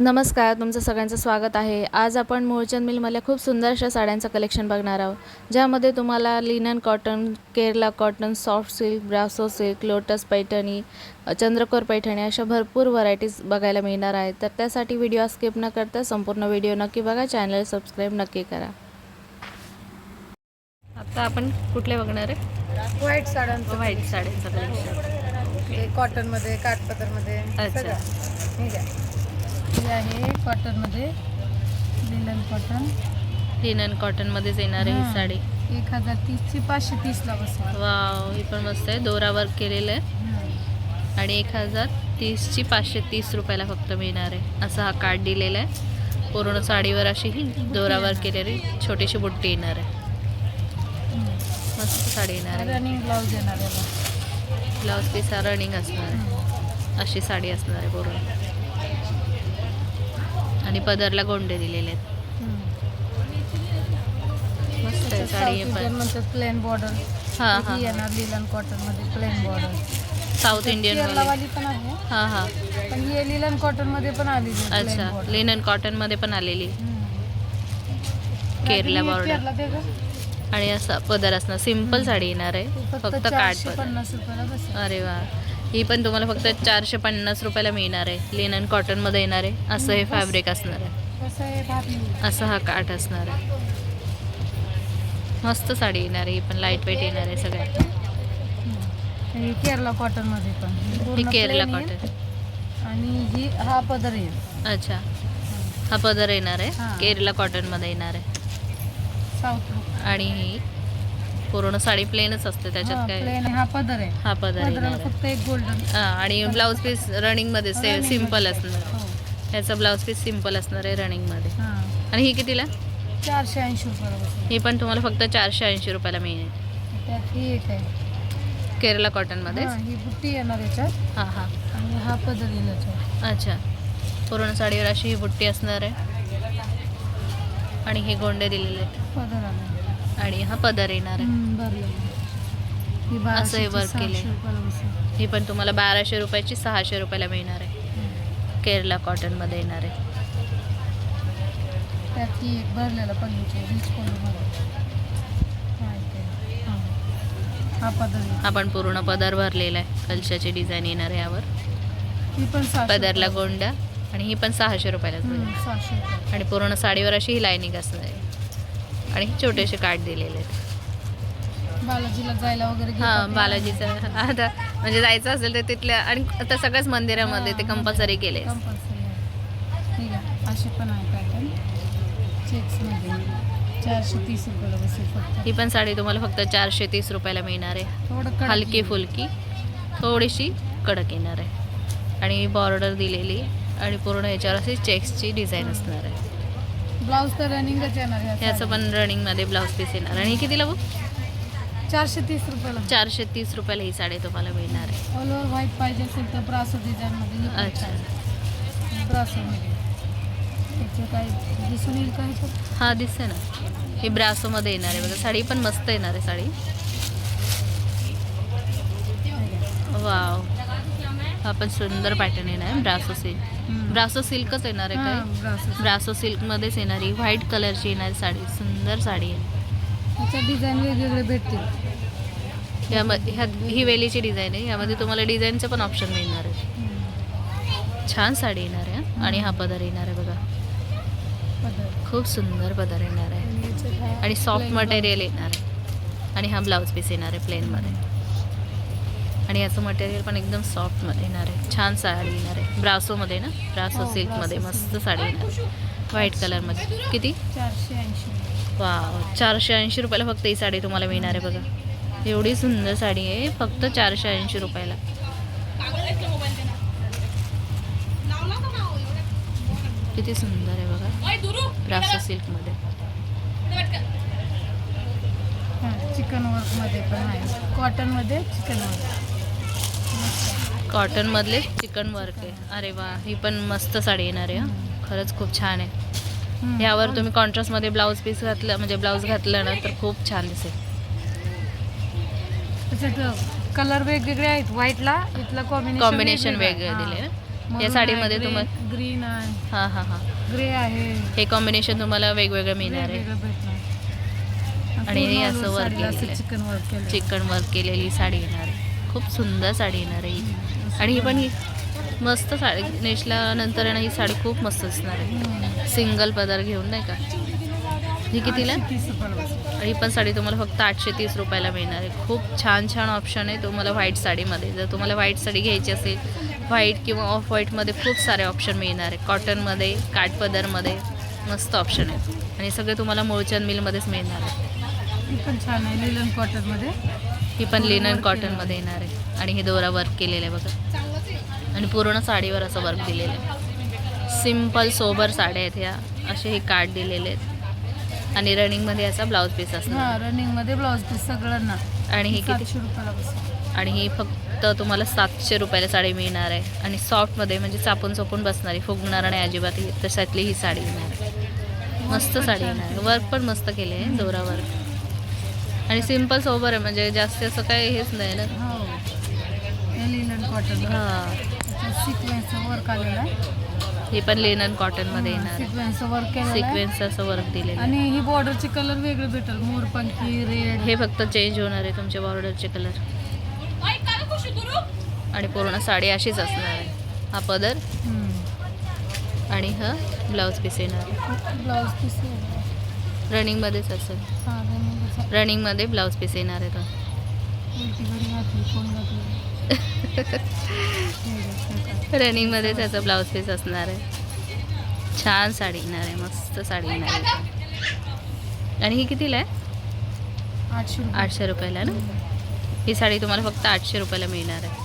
नमस्कार तुमचं सगळ्यांचं स्वागत आहे. आज आपण मूळचंद मिलमधल्या खूप सुंदर अशा साड्यांचं कलेक्शन बघणार आहोत ज्यामध्ये तुम्हाला linen cotton Kerala cotton soft silk brasso silk lotus Paithani Chandrakor Paithani अशा भरपूर व्हरायटीज बघायला मिळणार आहेत. तर त्यासाठी व्हिडिओ स्किप न करता संपूर्ण व्हिडिओ नक्की बघा चॅनल सबस्क्राईब नक्की करा. आता आपण कुठले बघणार आहे? व्हाईट साड्यांचं व्हाईट साड्यांचं कलेक्शन हे कॉटनमध्ये काठपदरमध्ये अच्छा. सगळं. हे घ्या. हे आहे कॉटनमध्ये. Linen cotton. लिनन कॉटनमध्येच येणार आहे ही. साडी. एक हजार तीसची पाचशे तीसला बसेल वाव ही पण मस्त आहे. दोरा वर्क केलेलं आहे. आणि एक हजार तीसची पाचशे तीस रुपयाला फक्त मिळणार आहे. असा हा कार्ड दिलेला आहे. पूर्ण साडीवर अशी ही दोरावर केलेली छोटीशी बुट्टी येणार आहे. मस्त साडी येणार आहे. रनिंग ब्लाऊज येणार याला ब्लाऊज पीस हा रनिंग असणार आहे. अशी साडी असणार आहे पूर्ण. आणि पदरला गोंडे दिलेले आहेत. मस्त आहे साडी हे पण. म्हणतात प्लेन बॉर्डर हां हां. येणार लिलन कॉटनमध्ये प्लेन बॉर्डर साऊथ इंडियन वाली केरलावाली पण आहे हां हां पण हे लिलन कॉटनमध्ये पण आली अच्छा लिनन कॉटनमध्ये पण आलेली. केरला border. केरला गं. आणि असा पदर असणार. सिंपल साडी येणार आहे. फक्त फक्त काठ चारशे पदर. पन्नास रुपयाला बसेल. अरे वा. ही पण तुम्हाला फक्त चारशे पन्नास रुपयाला मिळणार आहे. लिनन कॉटनमध्ये येणार आहे. असं हे फॅब्रिक असणार आहे. असं हा काठ असणार आहे. मस्त साडी येणार आहे. ही पण लाइट वेट येणार आहे सगळ्यात. ही केरला कॉटनमध्ये पण. ही केरला. कॉटन आणि ही हा पदर येईल अच्छा. हा पदर येणार आहे. केरला कॉटनमध्ये येणार आहे. साऊथ आणि ही पूर्ण साडी प्लेनच असते त्याच्यात काय? प्लेन हा पदर आहे. हा पदर पदराला आहे फक्त एक गोल्डन हा, आणि ब्लाऊज पीस रनिंगमध्ये से Running सिंपलमध्ये. असणार ह्याचा ब्लाऊज पीस सिंपल असणार आहे हा. आणि ही कितीला? चारशे ऐंशी रुपयाला बसेल ही पण तुम्हाला फक्त चारशे ऐंशी रुपयाला मिळेल. त्यात ही एक आहे. केरला कॉटनमध्येच हा, ही बुट्टी येणार याच्यात. हां हां. आणि हा पदर येईल याच्यात. अच्छा. पूर्ण साडीवर अशी ही बुट्टी असणार आहे. आणि हे गोंडे दिलेले आहेत. पदर आला. आणि हा पदर येणार आहे. ही असं हे. रुपयाला बसेल. ही पण तुम्हाला बाराशे रुपयाची सहाशे रुपयाला मिळणार आहे. केरला कॉटनमध्ये येणार आहे. ही. हा. हा. हा आपण पूर्ण पदर भरलेला आहे. कलशाची डिझाईन येणार आहे यावर. ही पदरला रुपयाला. गोंडा आणि ही पण सहाशे रुपयालाच हम्म, मिळेल सहाशे रुपये. आणि पूर्ण साडीवर अशी ही लाईनिंग असणार आहे. आणि हे छोटेसे काठ दिलेले आहेत. बालाजीला जायला वगैरे हां. बालाजीचं. आता म्हणजे जायचं असेल तर तिथल्या आणि आता सगळ्याच मंदिरामध्ये ते कंपल्सरी केले असे पण आहे पॅटर्न चेक्समध्ये चारशे तीस रुपयाला बसेल फक्त. ही पण साडी तुम्हाला फक्त चारशे तीस रुपयाला मिळणार आहे. थोडं हलकी. फुलकी. थोडीशी कडक येणार आहे. आणि बॉर्डर दिलेली. आणि पूर्ण ह्याच्यावर अशी चेक्सची डिझाईन असणार आहे. ब्लाऊज तर रनिंगच येणार ह्या ह्याचं. पण रनिंगमध्ये ब्लाऊज पीस येणार. आणि ही कितीला बघ? चारशे तीस रुपयाला. चारशे तीस रुपयाला ही साडी तुम्हाला मिळणार आहे. ऑल ओव्हर व्हाईट पाहिजे असेल तर ब्रासो डिझाईनमध्ये ही अच्छा. ब्रासोमध्ये त्याचे काय दिसून येईल काय हा दिसते ना. ही ब्रासोमध्ये येणार आहे बघा. साडी पण मस्त येणार आहे साडी. वाव हा पण सुंदर पॅटर्न येणार आहे ब्रासो सिल्क ब्रासो सिल्कच येणार आहे काय? ब्रासो ब्रासो सिल्कमध्येच येणारी व्हाईट कलरची येणारी साडी. सुंदर साडी आहे. डिझाईन वेगवेगळे भेटतील. यामध्ये ह्या ही वेलीची डिझाईन आहे. यामध्ये तुम्हाला डिझाईनचं पण ऑप्शन मिळणार आहे. छान साडी येणार आहे हा. आणि हा पदर येणार आहे बघा. खूप सुंदर पदर येणार आहे. आणि सॉफ्ट मटेरियल येणार आहे. आणि हा ब्लाऊज पीस येणार आहे प्लेनमध्ये आणि याचं मटेरियल पण एकदम सॉफ्टमध्ये येणार आहे. छान साडी येणार आहे. ब्रासोमध्ये ना? ब्रासो हो, सिल्कमध्ये मस्त साडी येणार आहे. व्हाईट कलरमध्ये किती? चारशे ऐंशी. वा चारशे ऐंशी रुपयाला फक्त ही साडी तुम्हाला मिळणार आहे बघा. एवढी सुंदर साडी आहे. फक्त चारशे ऐंशी रुपयाला. किती सुंदर आहे बघा. ब्रासो सिल्कमध्ये. हां चिकन वर्कमध्ये पण आहे. कॉटनमध्ये चिकन वर्क कॉटनमधले चिकन वर्क. आहे अरे वा ही पण मस्त साडी येणार आहे हं. खरंच खूप छान आहे. यावर तुम्ही कॉन्ट्रास्टमध्ये ब्लाऊज पीस घातलं म्हणजे ब्लाऊज घातलं ना तर खूप छान दिसेल. कलर वेगवेगळे आहेत व्हाईटला इथला कॉम्बिनेशन कॉम्बिनेशन वेगळं दिले या साडीमध्ये तुम्हाला ग्रीन आहे. हां हां हां. ग्रे आहे. हे कॉम्बिनेशन तुम्हाला वेगवेगळं मिळणार आहे. आणि असं आहे. चिकन वर्क चिकन वर्क केलेली साडी येणार खूप सुंदर साडी येणार आहे आणि ही पण ही मस्त साडी नेसल्यानंतर ना ही साडी खूप मस्त असणार आहे. सिंगल पदार घेऊन नाही का? ही कितीला? ही पण साडी तुम्हाला फक्त आठशे तीस रुपयाला मिळणार आहे. खूप छान छान ऑप्शन आहे तुम्हाला व्हाईट साडीमध्ये. जर तुम्हाला व्हाईट साडी घ्यायची असेल व्हाईट किंवा ऑफ व्हाईटमध्ये खूप सारे ऑप्शन मिळणार आहे. कॉटनमध्ये काठपदरमध्ये मस्त ऑप्शन आहे. आणि सगळे तुम्हाला मूळचंद मिलमध्येच मिळणार आहे. पण छान आहे लिलन कॉटनमध्ये ही पण लिनन कॉटनमध्ये येणार आहे. आणि हे दोरा वर्क केलेलं आहे बघा. आणि पूर्ण साडीवर असं वर्क दिलेलं आहे. सिंपल सोबर साड्या आहेत ह्या. असे हे कार्ड दिलेले आहेत. आणि रनिंगमध्ये याचा ब्लाऊज पीस हा असणार रनिंगमध्ये ब्लाउज पीस सगळ्यांना. आणि ही किती? रुपयाला आणि ही फक्त तुम्हाला सातशे रुपयाला साडी मिळणार आहे. आणि सॉफ्टमध्ये म्हणजे चापून चोपून बसणारी फुगणार नाही अजिबात ही तशातली ही साडी येणार आहे. मस्त साडी येणार वर्क पण मस्त केले आहे दोरा वर्क आणि सिंपल सोबर आहे म्हणजे जास्त असं काही हेच नाही ना. कॉटन हां सिक्वेन्सचं वर्क आलेलं आहे. ही पण लेनन कॉटनमध्ये येणार. आहे सिक्वेन्सचं वर्क केलेलं आहे. सिक्वेन्स असं वर्क दिलेलं आहे. आणि ही बॉर्डरचे कलर वेगळे भेटेल. मोरपंखी रेड हे फक्त चेंज होणार आहे तुमच्या बॉर्डरचे कलर आणि पूर्ण साडी अशीच असणार आहे. हा पदर आणि हा ब्लाऊज पीस येणार. आहे ब्लाउज पीस रनिंगमध्येच असेल. हा रनिंगचा रनिंगमध्ये ब्लाऊज पीस येणार आहे तो उलटी घडी घातली कोण घातली? रनिंगमध्ये त्याचा ब्लाऊज पीस असणार आहे. छान साडी येणार आहे मस्त साडी येणार आहे. आणि ही कितीला आहे? आठशे रुपये. आठशे रुपयाला ना? ही साडी तुम्हाला फक्त आठशे रुपयाला मिळणार आहे.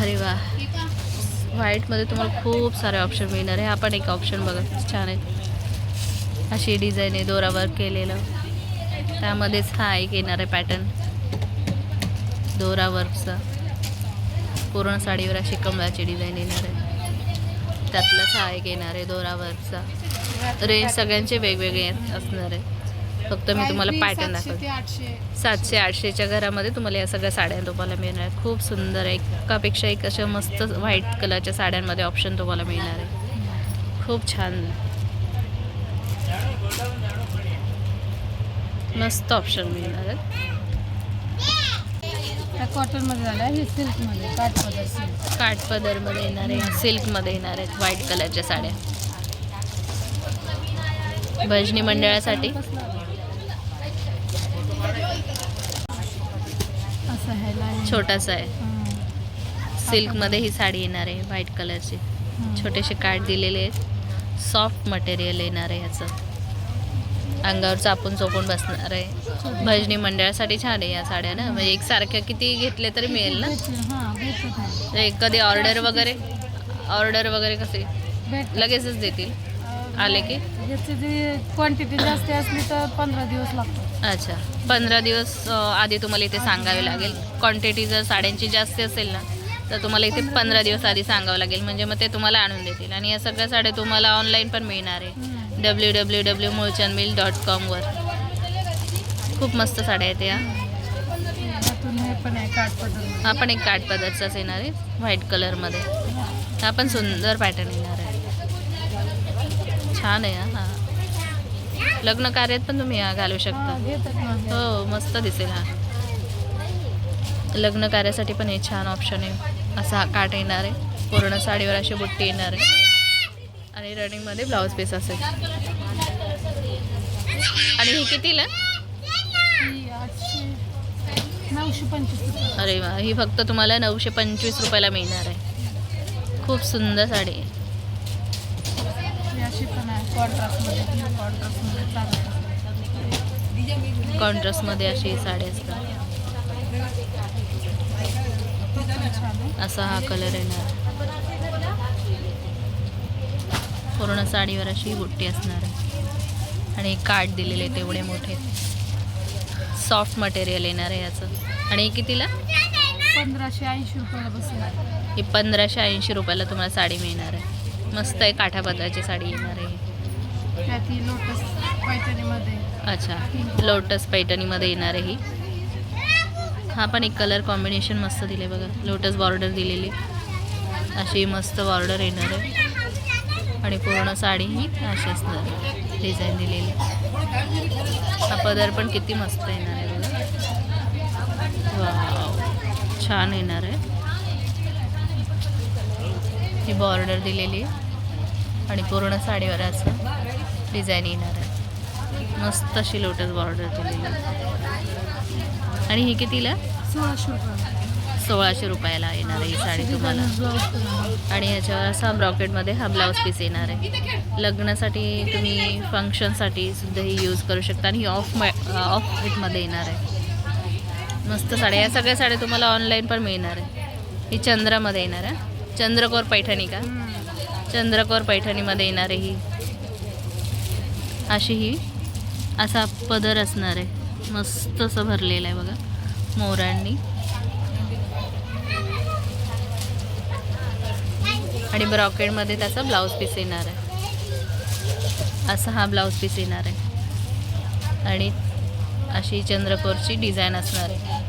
अरे वा. व्हाईटमध्ये तुम्हाला खूप सारे ऑप्शन मिळणार आहे. हा पण एक ऑप्शन बघा छान आहे. अशी डिझाईन आहे दोरा वर्क केलेलं. त्यामध्येच हा एक येणार आहे पॅटर्न दोरा वर्कचा पूर्ण साडीवर अशी कमळाची डिझाईन येणार आहे. त्यातलाच हा एक येणार आहे दोरा वर्कचा रेंज सगळ्यांचे वेगवेगळे असणार आहे. फक्त मी तुम्हाला पॅटर्न दाखवते. सातशे आठशेच्या घरामध्ये तुम्हाला या सगळ्या साड्या तुम्हाला मिळणार. आहेत खूप सुंदर आहे. एकापेक्षा एक अशा मस्त व्हाईट कलरच्या साड्यांमध्ये ऑप्शन तुम्हाला मिळणार आहे. खूप छान. मस्त ऑप्शन मिळणार आहेत. त्या कॉटनमध्ये झाल्या. हे सिल्कमध्ये काठ पदर सिल्क. काठपदरमध्ये येणार आहे सिल्कमध्ये येणार आहेत व्हाईट कलरच्या साड्या. भजनी मंडळासाठी. असं आहे छोटासा आहे. सिल्कमध्ये ही साडी येणार आहे व्हाईट कलरची छोटेसे कार्ड दिलेले आहेत. सॉफ्ट मटेरियल येणार आहे ह्याचं अंगावर चापून चोपून बसणार आहे. भजनी मंडळासाठी छान आहे या साड्या ना. म्हणजे एकसारख्या किती घेतले तरी मिळेल ना. हां भेटत आहे कधी ऑर्डर वगैरे? ऑर्डर वगैरे कसे? लगेचच देतील. आले की? याची जी क्वांटिटी जास्त असली तर पंधरा दिवस लागतात. अच्छा. पंधरा दिवस अं, आधी तुम्हाला इथे सांगावे लागेल. क्वांटिटी जर साड्यांची जास्त असेल ना तर तुम्हाला इथे पंधरा दिवस आधी सांगावं लागेल. म्हणजे मग ते तुम्हाला आणून देतील. आणि या सगळ्या साड्या तुम्हाला ऑनलाईन पण मिळणार आहे. W W W Mulchand mill dot कॉमवर खूप मस्त साड्या आहेत या. यातून हे पण आहे हा एक काठ पदरचाच येणार आहे व्हाईट कलरमध्ये हा पण सुंदर पॅटर्न येणार आहे. छान आहे हा. हा लग्न कार्यात पण तुम्ही हा घालू शकता. हो मस्त दिसेल हा. लग्न कार्यासाठी पण हे छान ऑप्शन आहे. असा हा काठ येणार आहे. पूर्ण साडीवर अशी बुट्टी येणार आहे. आणि रनिंगमध्ये ब्लाऊज पीस असेल. आणि ही कितीला ही अरे वा ही फक्त तुम्हाला नऊशे पंचवीस रुपयाला मिळणार आहे. खूप सुंदर साडी आहे. ही अशी पण आहे. कॉन्ट्रास्टमध्ये. कॉन्ट्रास्टमध्ये चांगली कॉन्ट्रास्टमध्ये अशी साडी असतात असा हा कलर येणार. पूर्ण साडीवर अशी बुट्टी असणार आहे. आणि कार्ड दिलेले तेवढे मोठे. सॉफ्ट मटेरियल येणार आहे याचं. आणि कितीला? पंधराशे ऐंशी रुपयाला बसेल ही पंधराशे ऐंशी रुपयाला तुम्हाला साडी मिळणार आहे. मस्त आहे काठापदराची साडी येणार आहे. त्यात लोटस पैठणीमध्ये. अच्छा लोटस पैठणीमध्ये येणार आहे ही. हा पण एक कलर कॉम्बिनेशन मस्त दिले बघा. लोटस बॉर्डर दिलेली. अशी मस्त बॉर्डर येणार आहे. आणि पूर्ण साडी ही अशी असणार डिझाईन दिलेली. हा पदर पण किती मस्त येणार आहे बघा. वाव छान येणार आहे. ही बॉर्डर दिलेली आहे. आणि पूर्ण साडीवर असं डिझाईन येणार आहे. मस्त अशी लोटस बॉर्डर दिलेली आणि ही कितीला? सोळाशे रुपये. सोळाशे रुपयाला येणार आहे ही साडी तुम्हाला. आणि याच्यावर असा ब्रॉकेटमध्ये हा ब्लाऊज पीस येणार आहे. लग्नासाठी तुम्ही फंक्शनसाठी सुद्धा ही यूज करू शकता आणि ही ऑफ ऑफ व्हाईटमध्ये येणार आहे. मस्त साड्या. या सगळ्या साड्या तुम्हाला ऑनलाईन पण मिळणार आहे. ही चंद्रामध्ये येणार आहे. चंद्रकोर पैठणी का? चंद्रकोर पैठणीमध्ये येणार आहे ही. अशी ही. असा पदर असणार आहे. मस्त असं भरलेलं आहे बघा. मोरांनी. आणि ब्रॉकेडमध्ये त्याचा ब्लाऊज पीस येणार आहे. असा हा ब्लाऊज पीस येणार आहे. आणि अशी चंद्रकोरची डिझाईन असणार आहे.